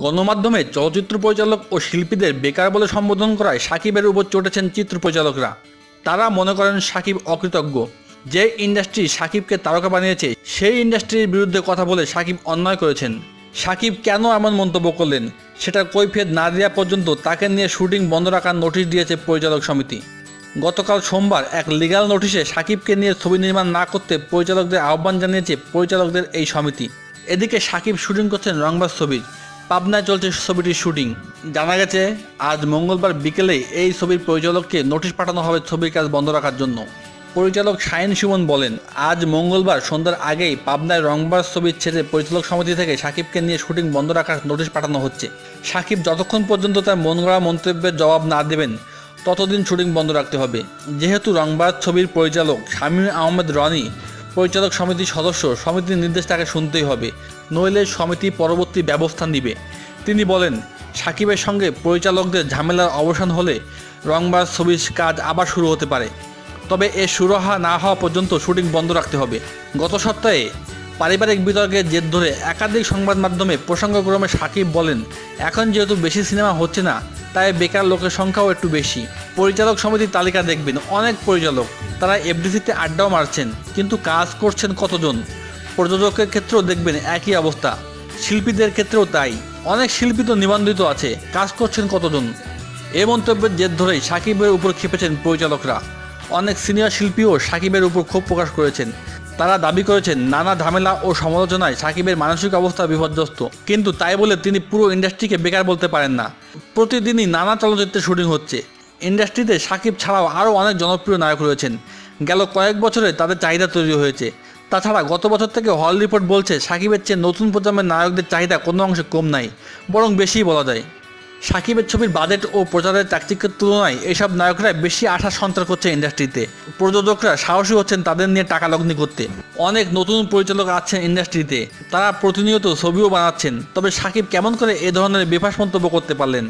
গণমাধ্যমে চলচ্চিত্র পরিচালক ও শিল্পীদের বেকার বলে সম্বোধন করায় সাকিবের উপর চটেছেন চিত্র পরিচালকরা। তারা মনে করেন সাকিব অকৃতজ্ঞ। যে ইন্ডাস্ট্রি সাকিবকে তারকা বানিয়েছে, সেই ইন্ডাস্ট্রির বিরুদ্ধে কথা বলে সাকিব অন্যায় করেছেন। সাকিব কেন এমন মন্তব্য করলেন, সেটা কৈফিয়ত না দেওয়া পর্যন্ত তাকে নিয়ে শুটিং বন্ধ রাখার নোটিশ দিয়েছে পরিচালক সমিতি। গতকাল সোমবার এক লিগ্যাল নোটিশে সাকিবকে নিয়ে ছবি নির্মাণ না করতে পরিচালকদের আহ্বান জানিয়েছে পরিচালকদের এই সমিতি। এদিকে সাকিব শুটিং করছেন রংবাজ ছবির। পাবনায় চলছে ছবিটির শুটিং। জানা গেছে, আজ মঙ্গলবার বিকেলে এই ছবির পরিচালককে নোটিশ পাঠানো হবে ছবির কাজ বন্ধ রাখার জন্য। পরিচালক শাহিন সুমন বলেন, আজ মঙ্গলবার সন্ধ্যার আগেই পাবনায় রংবাজ ছবির ছেড়ে পরিচালক সমিতি থেকে সাকিবকে নিয়ে শুটিং বন্ধ রাখার নোটিশ পাঠানো হচ্ছে। সাকিব যতক্ষণ পর্যন্ত তার মন গড়া মন্তব্যের জবাব না দেবেন, ততদিন শুটিং বন্ধ রাখতে হবে। যেহেতু রংবাজ ছবির পরিচালক শামীম আহমেদ রনি পরিচালক সমিতির সদস্য, সমিতির নির্দেশ তাকে শুনতেই হবে। নইলে সমিতি পরবর্তী ব্যবস্থা নিবে। তিনি বলেন, সাকিবের সঙ্গে পরিচালকদের ঝামেলার অবসান হলে রংবাজ ছবির কাজ আবার শুরু হতে পারে। তবে এ সুরাহা না হওয়া পর্যন্ত শুটিং বন্ধ রাখতে হবে। গত সপ্তাহে পারিবারিক বিতর্কের জের ধরে একাধিক সংবাদ মাধ্যমে প্রসঙ্গক্রমে সাকিব বলেন, এখন যেহেতু বেশি সিনেমা হচ্ছে না, তাই বেকার লোকের সংখ্যাও একটু বেশি। পরিচালক সমিতির তালিকা দেখবেন, অনেক পরিচালক। তারা এফডিসিতে আড্ডাও মারছেন, কিন্তু কাজ করছেন কতজন? প্রযোজকের ক্ষেত্রেও দেখবেন একই অবস্থা। শিল্পীদের ক্ষেত্রেও তাই। অনেক শিল্পী তো নিবন্ধিত আছে, কাজ করছেন কতজন? এ মন্তব্যের জের ধরেই সাকিবের উপর ক্ষেপেছেন পরিচালকরা। অনেক সিনিয়র শিল্পীও সাকিবের উপর ক্ষোভ প্রকাশ করেছেন। তারা দাবি করেছেন, নানা ঝামেলা ও সমালোচনায় সাকিবের মানসিক অবস্থা বিপর্যস্ত। কিন্তু তাই বলে তিনি পুরো ইন্ডাস্ট্রিকে বেকার বলতে পারেন না। প্রতিদিনই নানা চলচ্চিত্রের শুটিং হচ্ছে। ইন্ডাস্ট্রিতে সাকিব ছাড়াও আরও অনেক জনপ্রিয় নায়ক রয়েছেন। গেল কয়েক বছরে তাদের চাহিদা তৈরি হয়েছে। তাছাড়া গত বছর থেকে হল রিপোর্ট বলছে, সাকিবের চেয়ে নতুন প্রজন্মের নায়কদের চাহিদা কোনো অংশে কম নাই, বরং বেশিই বলা যায়। সাকিবের ছবির বাজেট ও প্রচারের চাকচিক্যের তুলনায় এসব নায়করা বেশি আশা সঞ্চার করছে ইন্ডাস্ট্রিতে প্রযোজকরা সাহসী হচ্ছেন তাদের নিয়ে টাকা লগ্নি করতে। অনেক নতুন পরিচালক আছেন ইন্ডাস্ট্রিতে তারা প্রতিনিয়ত ছবিও বানাচ্ছেন। তবে সাকিব কেমন করে এ ধরনের বেফাস মন্তব্য করতে পারলেন?